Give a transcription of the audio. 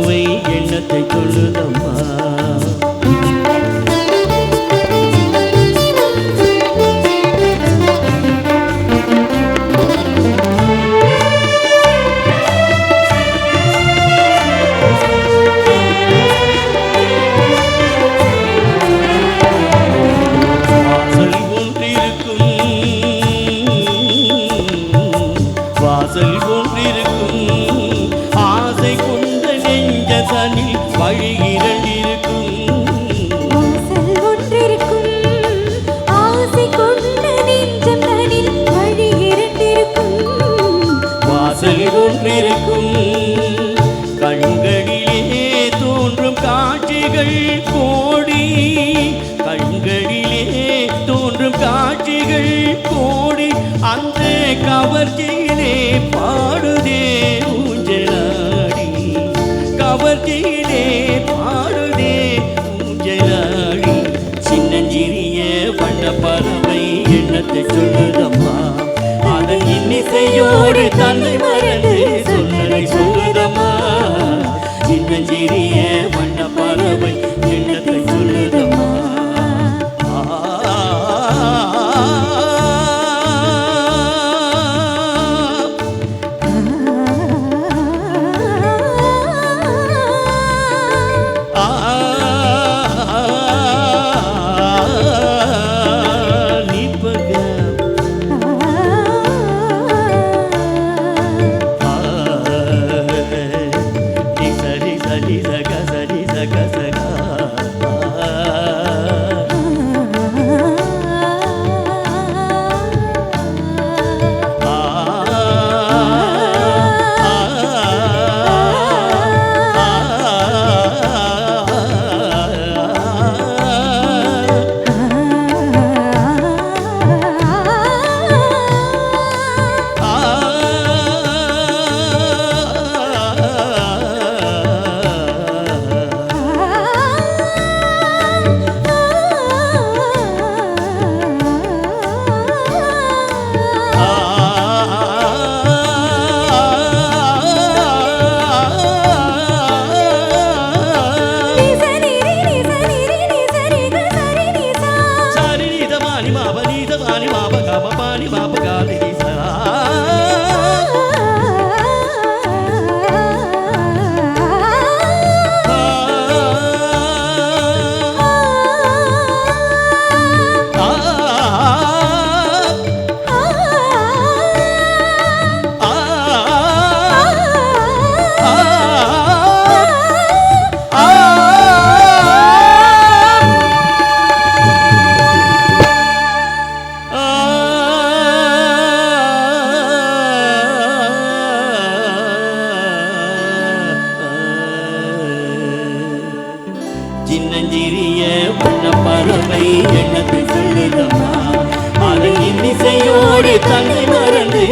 அவை எண்ணத்தை சொல்லுதம்மா காட்சிகள் கோடி கண்களிலே தோன்றும் காட்சிகள் கோடி. அந்த கவர்ச்சியிலே பாடுதே ஊஞ்சலாடி கவர்ச்சியிலே பாடுதே ஊஞ்சலாடி. சின்னஞ்சிறிய வண்ண பறவை எண்ணத்தை சொல்லுதம்மா. அதன் இன்னிசையோடு சின்னஞ்சிறிய வண்ண பறவை எனக்கு சொல்லுதம்மா. அது இன்னிசையோடு தன்னை மறந்து